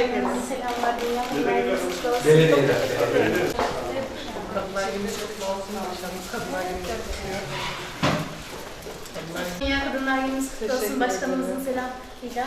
Günü. Selamlar Dünya Kadınlar Günü kutlu olsun. Dünya Kadınlar Günümüz kutlu olsun. Başkanımızın selamıyla.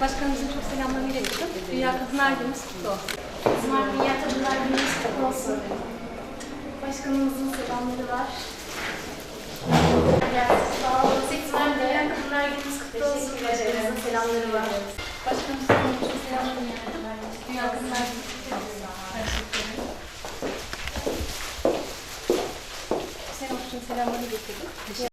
Başkanımızın çok selamlarını iletiyorum. Dünya Kadınlar Günümüz kutlu olsun. Bizim Dünya Kadınlar Günümüz kutlu olsun. Başkanımızın selamları var. Sağ olun. 8 Mart Dünya Kadınlar Günümüz kutlu olsun. Başkanımızın selamları var. Başkanımızın olsun selamlarını getirdim.